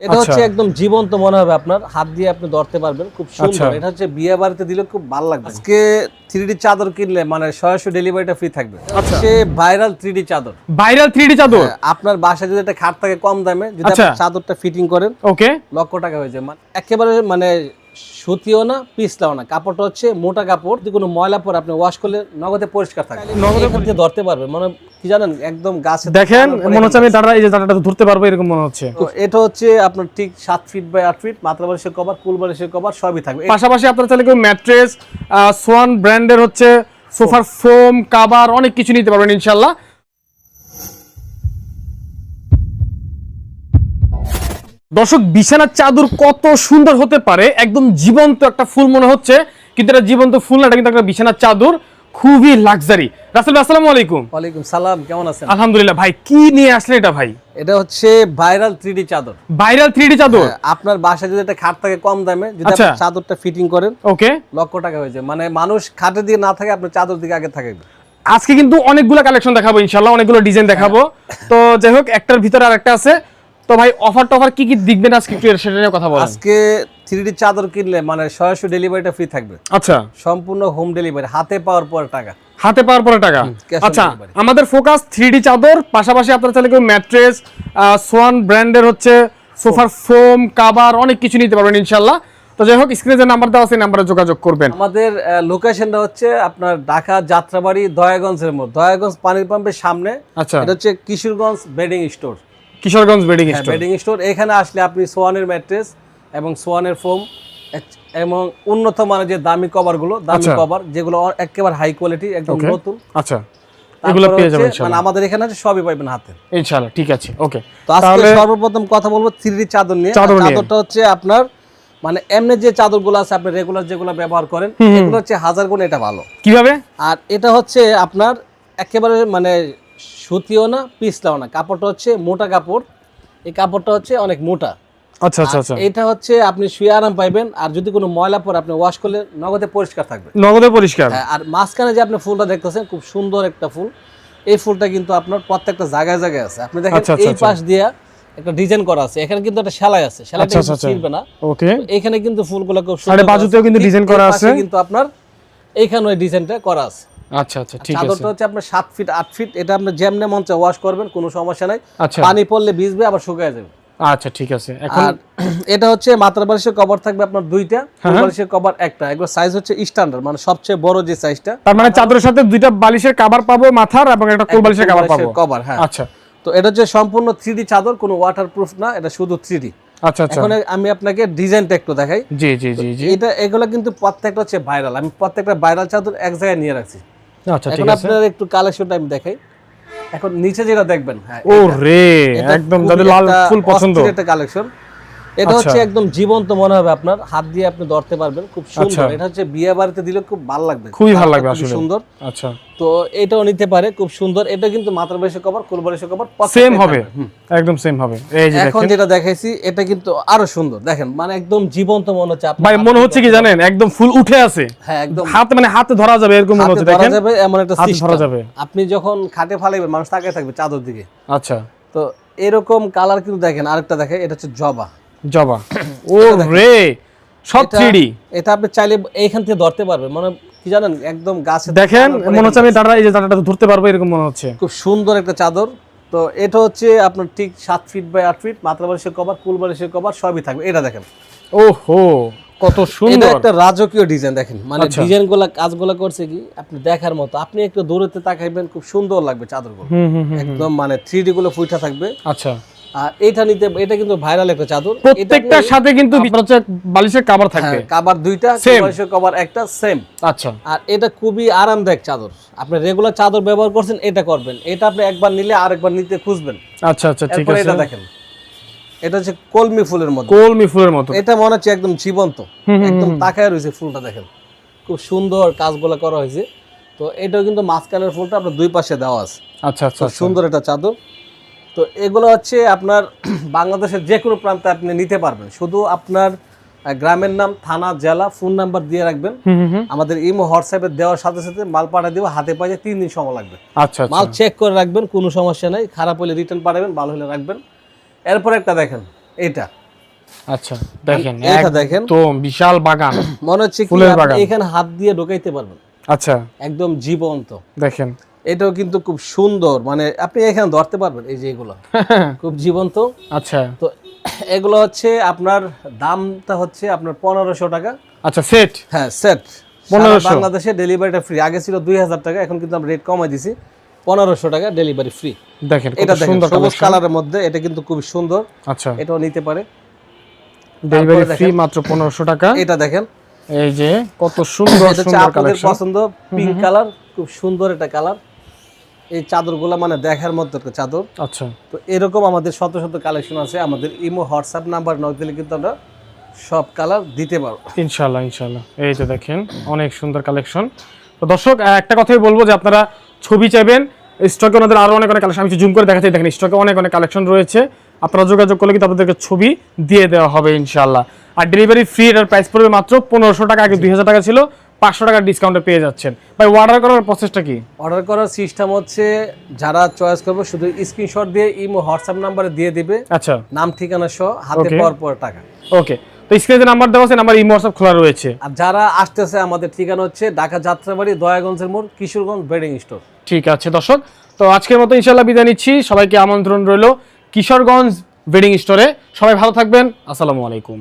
এটা আচ্ছা। হচ্ছে একদম জীবন্ত মনে হবে আপনার হাত দিয়ে আপনি ধরতে পারবেন খুব সুন্দর আচ্ছা। এটা হচ্ছে বিয়ে বাড়িতে দিলে খুব ভালো লাগবে আজকে থ্রি চাদর কিনলে মানে সরাসরি ডেলিভারিটা ফ্রি থাকবে আচ্ছা। সে ভাইরাল থ্রি চাদর ভাইরাল থ্রি চাদর আপনার বাসায় যদি একটা খাট থাকে কম দামে যদি। আপনি চাদরটা ফিটিং করেন ওকে লক্ষ টাকা হয়ে যায় মানে একেবারে মানে সুতিও না পিছলাও না। কাপড়টা হচ্ছে মোটা কাপড় যদি কোনো ময়লা পরে আপনি ওয়াশ করলে নগদে পরিষ্কার থাকে। নগদে ধরতে পারবে। মানে কি জানেন একদম গাছে দেখেন মনে হচ্ছে আমি দাঁড়া এই যে দাঁড়াটা ধরতে পারব এরকম মনে হচ্ছে। তো এটা হচ্ছে আপনার ঠিক সাত ফিট বাই আট ফিট মাত্রা বালিশের কভার কুল বালিশের কভার সবই থাকবে। পাশাপাশি আপনার চাইলে কেউ ম্যাট্রেস সোয়ান ব্র্যান্ডের হচ্ছে সোফার ফোম কাবার অনেক কিছু নিতে পারবেন ইনশাল্লাহ। দর্শক বিছানার চাদর কত সুন্দর হতে পারে? একদম জীবন্ত একটা ফুল মনে হচ্ছে কিন্তু এটা জীবন্ত ফুল না এটা কিন্তু একটা বিছানার চাদর খুবই লাক্সারি রাসেল আসসালামু আলাইকুম। ওয়ালাইকুম সালাম কেমন আছেন? আলহামদুলিল্লাহ ভাই কি নিয়ে আসলেন এটা ভাই? এটা হচ্ছে ভাইরাল থ্রি চাদর। ভাইরাল থ্রি চাদর? আপনার বাসায় যদি একটা খাট থাকে কম দামে যদি আচ্ছা। আপনি চাদরটা ফিটিং করেন ওকে লক্ষ টাকা হয়ে যায়। মানে মানুষ খাটে দিয়ে না থাকে আপনার চাদর দিকে আগে থাকে। আজকে কিন্তু অনেকগুলো কালেকশন দেখাবো ইনশাল্লাহ অনেকগুলো ডিজাইন দেখাবো। তো যাই হোক একটার ভিতরে আরেকটা আছে। তো ভাই অফার টফার কি কি দেখবেন আজকে একটু সেটা নিয়ে কথা বলেন। আজকে থ্রি চাদর কিনলে মানে সরাসরি ডেলিভারিটা ফ্রি থাকবে। আচ্ছা। সম্পূর্ণ হোম ডেলিভারি হাতে পাওয়ার পর টাকা। হাতে পাওয়ার পরে টাকা। আচ্ছা আমাদের ফোকাস থ্রি চাদর পাশাপাশি আপনারা চাইলে কেউ ম্যাট্রেস সোয়ান ব্র্যান্ডের হচ্ছে সোফার ফোম কাভার অনেক কিছু নিতে পারবেন ইনশাল্লাহ তো যাই হোক স্ক্রিনে যে নাম্বার দেওয়া আছে নাম্বারে যোগাযোগ করবেন। আমাদের লোকেশনটা হচ্ছে আপনার ঢাকা যাত্রাবাড়ি দয়াগঞ্জের মোড়। দয়াগঞ্জ পানির পাম্পের সামনে। আচ্ছা। এটা হচ্ছে Kishoreganj bedding store Kishoreganj bedding store. Bedding store. এখানে আসলে আপনি সোয়ানের ম্যাট্রেস এবং সোয়ানের ফোম এবং উন্নত মানের যে দামি কভারগুলো দামি আচ্ছা। কভার যেগুলো একেবারে হাই কোয়ালিটি একদম নতুন। আচ্ছা। এগুলো পেয়ে যাবেন মানে আমাদের এখানে সবই পাইবেন হাতে। ইনশাল্লাহ ঠিক আছে ওকে তো আজকে সর্বপ্রথম কথা বলব থ্রি চাদর নিয়ে। চাদরটা হচ্ছে আপনার মানে এমনি যে চাদরগুলো আছে আপনি রেগুলার যেগুলো ব্যবহার করেন এগুলো হচ্ছে হাজার গুণ এটা ভালো। কীভাবে? আর এটা হচ্ছে আপনার একেবারে মানে সুতিও না পিছলাও না। কাপড়টা হচ্ছে মোটা কাপড়। এই কাপড়টা হচ্ছে অনেক মোটা। আচ্ছা আচ্ছা আচ্ছা। এটা হচ্ছে আপনি শুয়ে আরাম পাইবেন আর যদি কোনো ময়লা পরে আপনি ওয়াশ করলে নগদে পরিষ্কার থাকবে। নগদে পরিষ্কার। হ্যাঁ, আর মাঝখানে যে আপনি ফুলটা দেখতেছেন খুব সুন্দর একটা ফুল। এই ফুলটা কিন্তু আপনার প্রত্যেকটা জায়গায় জায়গায় আছে। আপনি দেখেন আচ্ছা, আচ্ছা, এই পাশ দিয়ে একটা ডিজাইন করা আছে। এখানে কিন্তু একটা সেলাই আছে। সেলাইটা আচ্ছা, কিন্তু আচ্ছা। ছিঁড়বে না। ওকে এখানে কিন্তু ফুলগুলো খুব সুন্দর বাজুতেও কিন্তু ডিজাইন করা আছে। কিন্তু আপনার এইখানে ওই ডিজাইনটা করা আছে। আচ্ছা আচ্ছা ঠিক আছে। চাদরটা হচ্ছে আপনার সাত ফিট আট ফিট এটা আপনি যেমনে মঞ্চে ওয়াশ করবেন কোনো সমস্যা নাই। পানি পড়লে ভিজবে আবার শুকিয়ে যাবে। আচ্ছা ঠিক আছে। এখন এটা হচ্ছে মাত্রা বালিশের কভার থাকবে আপনার দুইটা হ্যাঁ। বালিশের কভার একটা। এগুলো সাইজ হচ্ছে স্ট্যান্ডার্ড মানে সবচেয়ে বড় যে সাইজটা তার মানে চাদরের সাথে দুইটা বালিশের কাভার পাবো মাথার এবং একটা কোল বালিশের কাভার পাবো? কভার হ্যাঁ। আচ্ছা। তো এটা হচ্ছে সম্পূর্ণ থ্রি চাদর কোনো ওয়াটারপ্রুফ না এটা শুধু থ্রি আচ্ছা আচ্ছা। এখন আমি আপনাকে ডিজাইনটা একটু দেখাই। জি জি জি জি। এটা এগুলো কিন্তু প্রত্যেকটা হচ্ছে ভাইরাল আমি প্রত্যেকটা ভাইরাল চাদর এক জায়গায় নিয়ে রাখছি। এখন আছে। আপনার একটু কালেকশনটা আমি দেখাই। এখন নিচে যেটা দেখবেন হ্যাঁ ও রে একদম যাদের লাল ফুল পছন্দ। এটা কালেকশন এটা আচ্ছা। হচ্ছে একদম জীবন্ত মনে হবে আপনার। হাত দিয়ে আপনি ধরতে পারবেন। খুব আচ্ছা। সুন্দর। এটা হচ্ছে বিয়ে বাড়িতে দিলে খুব ভালো লাগবে। খুবই ভালো লাগবে আসলে। সুন্দর। আচ্ছা। তো এটাও নিতে পারে খুব সুন্দর। এটা কিন্তু মাত্রা বেশি কভার কুলবালিশে কভার সেম হবে। একদম সেম হবে। এই যে এখন যেটা দেখাইছি এটা কিন্তু আরও সুন্দর। দেখেন মানে একদম জীবন্ত মনে হচ্ছে আপনি ভাই মনে হচ্ছে কি জানেন? একদম ফুল উঠে আছে। হ্যাঁ একদম। হাতে মানে হাতে ধরা যাবে এরকম মনে হচ্ছে ধরা দেখেন? যাবে এমন একটা হাতে ধরা যাবে। আপনি যখন খাটে ফালাইবেন মানুষ তাকিয়ে থাকবে চাদর দিকে। আচ্ছা। তো এরকম কালার কিন্তু দেখেন আরেকটা দেখেন এটা হচ্ছে জবা। জবা। ও রে সব এটা- থ্রিডি এটা আপনি চাইলে এইখান থেকে ধরতে পারবেন। মানে কি জানেন একদম গাছে দেখেন মনে হচ্ছে আমি দাঁড়া এই যে দাঁড়াটা ধরতে পারব এরকম মনে হচ্ছে। খুব সুন্দর একটা চাদর। তো এটা হচ্ছে আপনার ঠিক সাত ফিট বাই আট ফিট মাত্রা বালিশের কভার কুল বালিশের কভার সবই থাকবে। এটা দেখেন। ওহো কত এটা সুন্দর। একটা রাজকীয় ডিজাইন দেখেন। মানে আচ্ছা। ডিজাইনগুলা কাজগুলো করছে কি আপনি দেখার মতো। আপনি একটু দূরেতে তাকাইবেন খুব সুন্দর লাগবে চাদরগুলো। একদম মানে থ্রি ডি গুলো ফুইটা থাকবে। আচ্ছা। আর এটা নিতে এটা কিন্তু ভাইরাল একটা চাদর। প্রত্যেকটার সাথে কিন্তু হচ্ছে বালিশের কাভার থাকবে। কাবার দুইটা বালিশের কভার একটা সেম আচ্ছা। আর এটা খুবই আরামদায়ক চাদর। আপনি রেগুলার চাদর ব্যবহার করছেন এটা করবেন। এটা আপনি একবার নিলে আরেকবার নিতে খুঁজবেন। আচ্ছা আচ্ছা ঠিক আছে। এটা দেখেন। এটা হচ্ছে কলমি ফুলের মধ্যে কলমি ফুলের মতো। এটা মনে হচ্ছে একদম জীবন্ত। একদম তাকায় রয়েছে ফুলটা দেখেন। খুব সুন্দর কাজগুলো করা হয়েছে। তো এটাও কিন্তু মাঝখানের ফুলটা আপনার দুই পাশে দেওয়া আছে। আচ্ছা আচ্ছা। সুন্দর একটা চাদর। তো এগুলো হচ্ছে আপনার বাংলাদেশের যে কোনো প্রান্তে আপনি নিতে পারবেন। শুধু আপনার গ্রামের নাম থানা জেলা ফোন নাম্বার দিয়ে রাখবেন। আমাদের ইমো হোয়াটসঅ্যাপে দেওয়ার সাথে সাথে মাল পাঠিয়ে দেবো। হাতে পাইয়ে তিন দিন সময় লাগবে। আচ্ছা আচ্ছা। মাল চেক করে রাখবেন কোনো সমস্যা নেই। খারাপ হলে রিটার্ন পাঠাবেন ভালো হলে রাখবেন। এরপর একটা দেখেন এটা আচ্ছা দেখেন এইটা দেখেন। একদম বিশাল বাগান। মনে হচ্ছে এখানে হাত দিয়ে ঢোকাইতে পারবেন। আচ্ছা। একদম জীবন্ত। দেখেন এটাও কিন্তু খুব সুন্দর। মানে আপনি এখানে ধরতে পারবেন এই যে এগুলো। খুব জীবন্ত। আচ্ছা। তো এগুলো হচ্ছে আপনার দামটা হচ্ছে আপনার পনেরোশো টাকা। আচ্ছা সেট হ্যাঁ সেট 1500 বাংলাদেশে ডেলিভারিটা ফ্রি আগে ছিল দুই হাজার টাকা এখন কিন্তু আমরা রেট কমাই দিছি। পনেরোশো টাকা ডেলিভারি ফ্রি দেখেন এটা দেখেন সুন্দর সবুজ কালারের মধ্যে এটা কিন্তু খুব সুন্দর। আচ্ছা। এটাও নিতে পারে। ডেলিভারি ফ্রি মাত্র পনেরোশো টাকা। এটা দেখেন। এই যে কত সুন্দর সুন্দর কালেকশন পছন্দ পিঙ্ক কালার খুব সুন্দর একটা কালার এই চাদরগুলো মানে দেখার মতো চাদর। আচ্ছা। তো এরকম আমাদের শত শত কালেকশন আছে আমাদের ইমো হোয়াটসঅ্যাপ নাম্বার নক দিলে কিন্তু আমরা সব কালার দিতে পারব। ইনশাল্লাহ ইনশাল্লাহ এই যে দেখেন অনেক সুন্দর কালেকশন তো দর্শক একটা কথাই বলব যে আপনারা ছবি চাইবেন স্টকে ওনাদের আরও অনেক অনেক কালেকশন আমি জুম করে দেখাচ্ছি। দেখেন স্টকে অনেক অনেক কালেকশন রয়েছে। আপনারা যোগাযোগ করলে কিন্তু আপনাদেরকে ছবি দিয়ে দেওয়া হবে ইনশাল্লাহ আর ডেলিভারি ফ্রি এর প্রাইস পড়বে মাত্র পনেরোশো টাকা আগে দুই হাজার টাকা ছিল। পাঁচশো টাকার ডিসকাউন্টে পেয়ে যাচ্ছেন। ভাই অর্ডার করার প্রসেসটা কি? অর্ডার করার সিস্টেম হচ্ছে যারা চয়েস করবে শুধু স্ক্রিনশট দিয়ে ইমো হোয়াটসঅ্যাপ নাম্বারে দিয়ে দিবে। আচ্ছা। নাম ঠিকানা সহ হাতে. পাওয়ার পর টাকা। ওকে তো স্ক্রিনে নাম্বার দেওয়া আছে নাম্বার ইমো হোয়াটসঅ্যাপ খোলা রয়েছে। আর যারা আসতেছে আমাদের ঠিকানা হচ্ছে ঢাকা যাত্রাবাড়ি দয়াগঞ্জের মোড় কিশোরগঞ্জ বেডিং স্টোর ঠিক আছে দর্শক। তো আজকের মতো ইনশাল্লাহ বিদায় নিচ্ছি। সবাইকে আমন্ত্রণ রইল কিশোরগঞ্জ বেডিং স্টোরে সবাই ভালো থাকবেন। আসসালামু আলাইকুম।